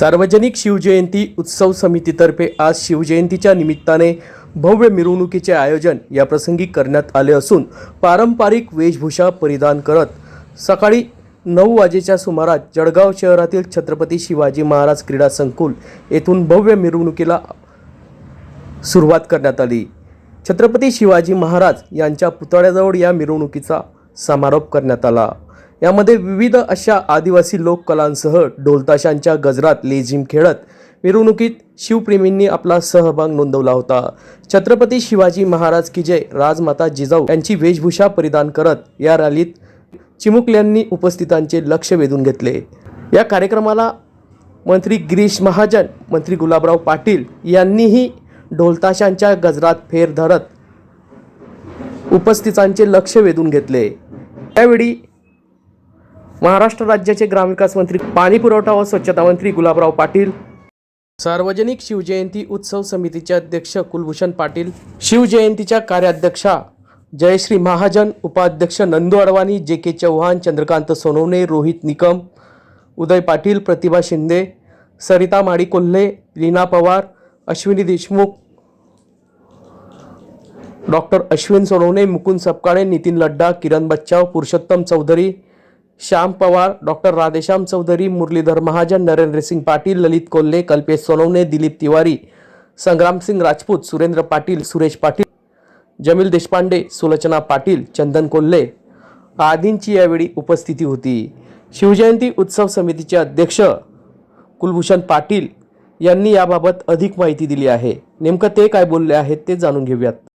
सार्वजनिक शिवजयंती उत्सव समितीतर्फे आज शिवजयंतीच्या निमित्ताने भव्य मिरवणुकीचे आयोजन या प्रसंगी करण्यात आले असून पारंपरिक वेशभूषा परिधान करत सकाळी नऊ वाजेच्या सुमारास जळगाव शहरातील छत्रपती शिवाजी महाराज क्रीडा संकुल येथून भव्य मिरवणुकीला सुरुवात करण्यात आली. छत्रपती शिवाजी महाराज यांच्या पुतळ्याजवळ या मिरवणुकीचा समारोप करण्यात आला. यामध्ये विविध अशा आदिवासी लोककलांसह ढोलताशांच्या गजरात लेझिम खेळत मिरवणुकीत शिवप्रेमींनी आपला सहभाग नोंदवला होता. छत्रपती शिवाजी महाराज की जय राजमाता जिजाऊ यांची वेशभूषा परिधान करत या रॅलीत चिमुकल्यांनी उपस्थितांचे लक्ष वेधून घेतले. या कार्यक्रमाला मंत्री गिरीश महाजन मंत्री गुलाबराव पाटील यांनीही ढोलताशांच्या गजरात फेर धरत उपस्थितांचे लक्ष वेधून घेतले. त्यावेळी महाराष्ट्र राज्याचे ग्रामविकास मंत्री पाणी पुरवठा व स्वच्छता मंत्री गुलाबराव पाटील. सार्वजनिक शिवजयंती उत्सव समितीचे अध्यक्ष कुलभूषण पाटील शिवजयंतीच्या कार्याध्यक्षा जयश्री महाजन उपाध्यक्ष Nandu Advani J K Chavan Chandrakant Sonawane Rohit Nikam Uday Patil Pratibha Shinde Sarita Madikolhe Leena Pawar Ashwini Deshmukh doctor Ashwin Sonawane Mukund Sapkale Nitin Ladda Kiran Bachchav Purushottam Chaudhari Shyam Pawar doctor Radheshyam Chaudhari Muralidhar Mahajan Narendra Singh Patil Lalit Kolhe Kalpesh Sonawane Dilip Tiwari Sangramsingh Rajput Surendra Patil Suresh Patil Jamil Deshpande Sulochana Patil Chandan Kolhe आदींची यावेळी उपस्थिती होती. शिवजयंती उत्सव समितीचे अध्यक्ष कुलभूषण पाटील यांनी याबाबत अधिक माहिती दिली आहे. नेमकं ते काय बोलले आहेत ते जाणून घेऊयात.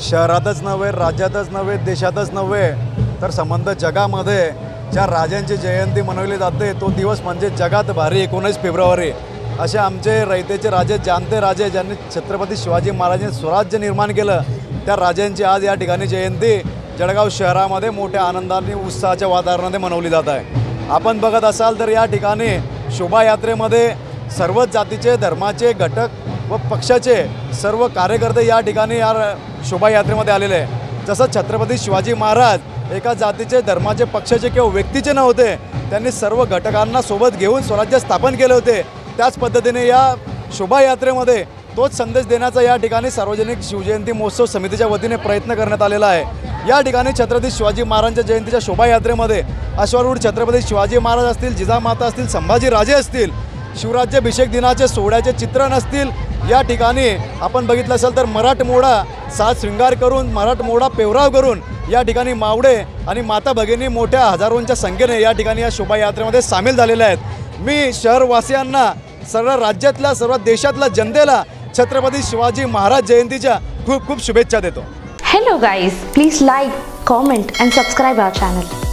शहरातच नव्हे राज्यातच नव्हे देशातच नव्हे तर संबंध जगामध्ये ज्या राजांची जयंती मनवली जाते तो दिवस म्हणजे जगात भारी एकोणीस फेब्रुवारी. असे आमचे रयतेचे राजे जानते राजे ज्यांनी छत्रपती शिवाजी महाराजांनी स्वराज्य निर्माण केलं त्या राजांची आज या ठिकाणी जयंती जळगाव शहरामध्ये मोठ्या आनंदाने उत्साहाच्या वातावरणामध्ये मनवली जात आहे. आपण बघत असाल तर या ठिकाणी शोभायात्रेमध्ये सर्वच जातीचे धर्माचे घटक व पक्षाचे सर्व कार्यकर्ते या ठिकाणी या शोभायात्रेमध्ये आलेले आहे जसं छत्रपती शिवाजी महाराज एका जातीचे धर्माचे पक्षाचे किंवा व्यक्तीचे नव्हते त्यांनी सर्व घटकांना सोबत घेऊन स्वराज्य स्थापन केले होते. त्याच पद्धतीने या शोभायात्रेमध्ये तोच संदेश देण्याचा या ठिकाणी सार्वजनिक शिवजयंती महोत्सव समितीच्या वतीने प्रयत्न करण्यात आलेला आहे. या ठिकाणी छत्रपती शिवाजी महाराजांच्या जयंतीच्या शोभायात्रेमध्ये अश्वारूढ छत्रपती शिवाजी महाराज असतील जिजामाता असतील संभाजी राजे असतील शिवराज्याभिषेक दिनाचे सोहळ्याचे चित्रण असतील या ठिकाणी आपण बघितलं असेल तर मराठमोडा साज शृंगार करून मराठमोडा पेवराव करून या ठिकाणी मावडे आणि माता भगिनी मोठ्या हजारोंच्या संख्येने या ठिकाणी या शोभायात्रेमध्ये सामील झालेल्या आहेत. मी शहरवासियांना सर्व राज्यातल्या सर्व देशातल्या जनतेला छत्रपती शिवाजी महाराज जयंतीच्या खूप खूप शुभेच्छा देतो. Hello guys please like comment and subscribe our channel